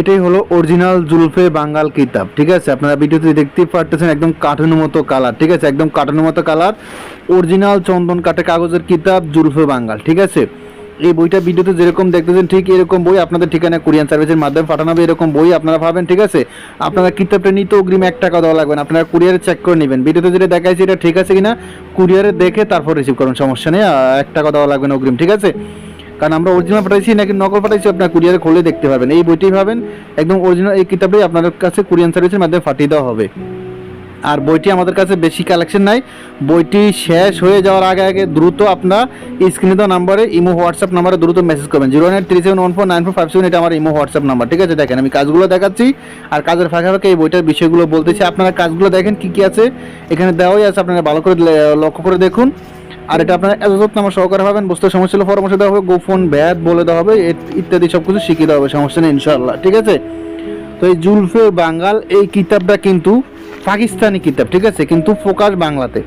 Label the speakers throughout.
Speaker 1: এটাই হলো অরিজিনাল জুলফে বাঙ্গাল কিতাব, ঠিক আছে? আপনারা ভিডিওতে দেখতে পারতেছেন একদম কার্টুনের মতো কালার ঠিক আছে? একদম কার্টুনের মতো কালার অরিজিনাল চন্দন কাঠে কাগজের কিতাব জুলফে বাঙ্গাল, ঠিক আছে? এই বইটা ভিডিওতে যেরকম দেখতেছেন ঠিক এরকম বই আপনাদের ঠিকানা কুরিয়ান সার্ভিসের মাধ্যমে পাঠানো হবে, এরকম বই আপনারা পাবেন, ঠিক আছে? আপনারা কিতাবটা নিতে অগ্রিম এক টাকা দেওয়া লাগবে আপনারা কুরিয়ারে চেক করে নেবেন। ভিডিওতে যেটা দেখাইছে এটা ঠিক আছে কিনা, কুরিয়ারে দেখে তারপর রিসিভ করুন, সমস্যা নেই এক টাকা দেওয়া লাগবে না অগ্রিম, ঠিক আছে? কারণ আমরা অরিজিনাল পাঠাইছি নাকি নকল পাঠাইছি আপনার কুরিয়ারে খুলে দেখতে পাবেন। এই বইটি পাবেন, একদম অরিজিনাল এই কিতাবটাই আপনাদের কাছে কুরিয়ান সার্ভিসের মাধ্যমে পাঠিয়ে দেওয়া হবে। আর বইটি আমাদের কাছে বেশি কালেকশন নাই। বইটি শেষ হয়ে যাওয়ার আগে আগে দ্রুত আপনার স্ক্রিনে দেওয়া নাম্বারে ইমো হোয়াটসঅ্যাপ নাম্বারে দ্রুত মেসেজ করবেন। Zero nine three seven one four nine four five seven, এটা আমার ইমো হোয়াটসঅ্যাপ নাম্বার ঠিক আছে? দেখেন, আমি কাজগুলো দেখাচ্ছি। আর কাজের ফাঁকা ফাঁকে এই বইটার বিষয়গুলো বলতেছি। আপনারা কাজগুলো দেখেন, কি কি আছে। এখানে দেওয়াই আছে, আপনারা ভালো করে লক্ষ্য করে দেখুন। আর এটা আপনারা এজাজত নামা সহকারে পাবেন। বুঝতে সমস্যা হলে পরামর্শ দেওয়া হবে গোফোন ব্যাট বলে দেওয়া হবে ইত্যাদি সব কিছু শিখিয়ে দেওয়া হবে, সমস্যা নেই ইনশাল্লাহ ঠিক আছে? তো এই জুলফে বাঙ্গাল, এই কিতাবটা কিন্তু পাকিস্তানি কিতাব, ঠিক আছে? কিন্তু ফোকাস বাংলাতে।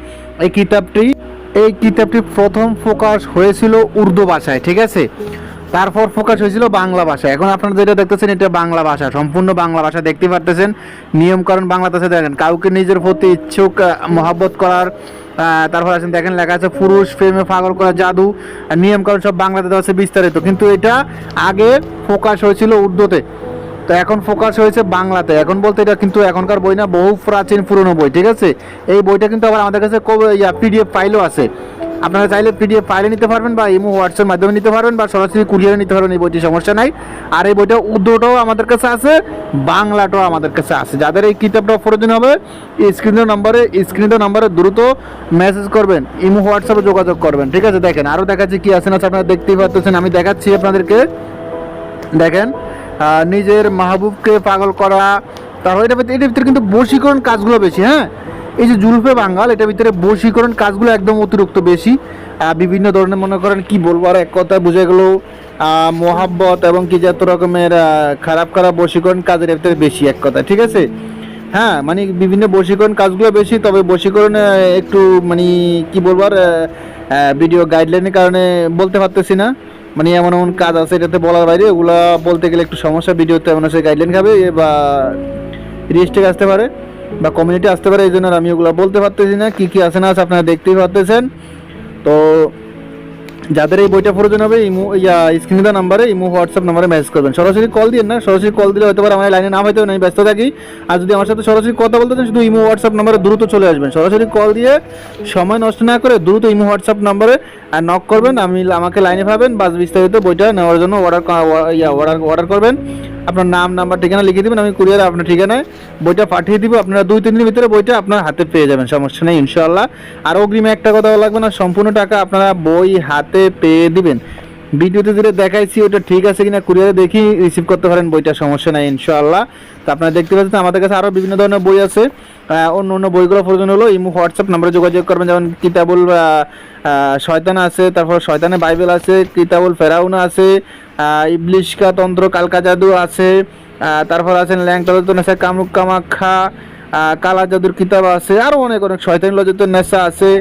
Speaker 1: এই কিতাবটি এই কিতাবটি প্রথম ফোকাস হয়েছিল উর্দু ভাষায়, ঠিক আছে? তারপর ফোকাস হয়েছিল বাংলা ভাষায়। এখন আপনারা যেটা দেখতেছেন, এটা বাংলা ভাষা, সম্পূর্ণ বাংলা ভাষা দেখতে পারতেছেন। নিয়মকানুন বাংলাতে আছে, দেখেন, কাউকে নিজের প্রতি ইচ্ছুক মহাব্বত করার তারপর আছেন, দেখেন, লেখা আছে, পুরুষ প্রেমে পাগল করা জাদু। আর নিয়মকানুন সব বাংলাতে দেওয়া আছে বিস্তারিত। কিন্তু এটা আগে ফোকাস হয়েছিল উর্দুতে। তো এখন ফোকাস হয়েছে বাংলাতে। এখন বলতে এটা কিন্তু এখনকার বই না, বহু প্রাচীন পুরনো বই, ঠিক আছে? এই বইটা কিন্তু আবার আমাদের কাছে পিডিএফ ফাইলও আছে। আপনারা চাইলে পিডিএফ ফাইলে নিতে পারবেন বা ইমো হোয়াটসঅ্যাপ মাধ্যমে নিতে পারবেন বা সরাসরি কুরিয়ারে নিতে পারবেন, এই বইটি সমস্যা নাই। আর এই বইটা উর্দুটাও আমাদের কাছে আছে, বাংলাটাও আমাদের কাছে আছে। যাদের এই কিতাবটা প্রয়োজন হবে স্ক্রিনের নম্বরে স্ক্রিনের নম্বরে দ্রুত মেসেজ করবেন, ইমো হোয়াটসঅ্যাপে যোগাযোগ করবেন, ঠিক আছে? দেখেন আরও দেখাচ্ছি কি আছে না আপনারা দেখতেই পাচ্ছেন। আমি দেখাচ্ছি আপনাদেরকে। দেখেন নিজের মাহবুবকে পাগল করা, তারপর এটা এটার ভিতরে কিন্তু বশীকরণ কাজগুলো বেশি হ্যাঁ? এই যে জুলফে বাঙ্গাল, এটার ভিতরে বশীকরণ কাজগুলো একদম অতিরিক্ত বেশি। বিভিন্ন ধরনের মনে করেন কি বলব, আর এক কথায় বুঝে গেল মোহাব্বত এবং কি যত রকমের খারাপ খারাপ বশীকরণ কাজের ভিতরে বেশি এক কথা ঠিক আছে? হ্যাঁ মানে বিভিন্ন বশীকরণ কাজগুলো বেশি, তবে বশীকরণ একটু মানে কি বলব, আর ভিডিও গাইডলাইনের কারণে বলতে পারতেছি না। মানে এমন এমন কাজ আছে এটাতে বলার বাইরে, ওগুলা বলতে গেলে একটু সমস্যা, ভিডিওতে এমন আছে গাইডলাইন খাবে বা রিস্টেক আসতে পারে বা কমিউনিটি আসতে পারে, এই জন্য আমি ওগুলো বলতে পারতেছি না, কী কী আছে না আছে আপনারা দেখতেই পারতেছেন। তো যাদের এই বইটা প্রয়োজন হবে, ইমো, ইয়া স্ক্রিনে দেওয়া নাম্বারে ইমো হোয়াটসঅ্যাপ নাম্বারে মেসেজ করবেন। সরাসরি কল দিন না, সরাসরি কল দিলে হয়তো আমার লাইনে না হয়তো আমি ব্যস্ত থাকি। আর যদি আমার সাথে সরাসরি কথা বলতে চান, শুধু ইমো হোয়াটসঅ্যাপ নাম্বারে দ্রুত চলে আসবেন। সরাসরি কল দিয়ে সময় নষ্ট না করে দ্রুত ইমো হোয়াটসঅ্যাপ নাম্বারে আর নক করবেন। আমি, আমাকে লাইনে পাবেন বাস বিস্তারিত বইটা নেওয়ার জন্য অর্ডার ইয়া অর্ডার অর্ডার করবেন। আপনার নাম নাম্বার ঠিকানা লিখে দেবেন, আমি কুরিয়ারে আপনার ঠিকানায় বইটা পাঠিয়ে দিব। আপনারা দুই, তিন দিনের ভিতরে বইটা আপনার হাতে পেয়ে যাবেন, সমস্যা নেই ইনশাল্লাহ আর অগ্রিমে একটা কথা লাগবে না, সম্পূর্ণ টাকা আপনারা বই হাতে পেয়ে দিবেন। ভিডিওতে যেটা দেখাইছি, ওটা ঠিক আছে কিনা কুরিয়ারে দেখি রিসিভ করতে পারেন, বইটা সমস্যা নাই, ইনশাআল্লাহ। তো আপনারা দেখতে পাচ্ছেন, আমাদের কাছে আরও বিভিন্ন ধরনের বই আছে। অন্য অন্য বইগুলো প্রয়োজন হলো, ইমো, হোয়াটসঅ্যাপ নাম্বারে যোগাযোগ করবেন, যেমন কিতাবুল শয়তান আছে, তারপর শয়তানের বাইবেল আছে, কিতাবুল ফেরাউন আছে ইবলিশকা তন্ত্র, কালকা জাদু আছে তারপর আছেন ল্যাংটন আছে কামুক কামাখ্যা কালা জাদুর কিতাব আছে আরও অনেক অনেক শয়তানি লজত নেশা আছে।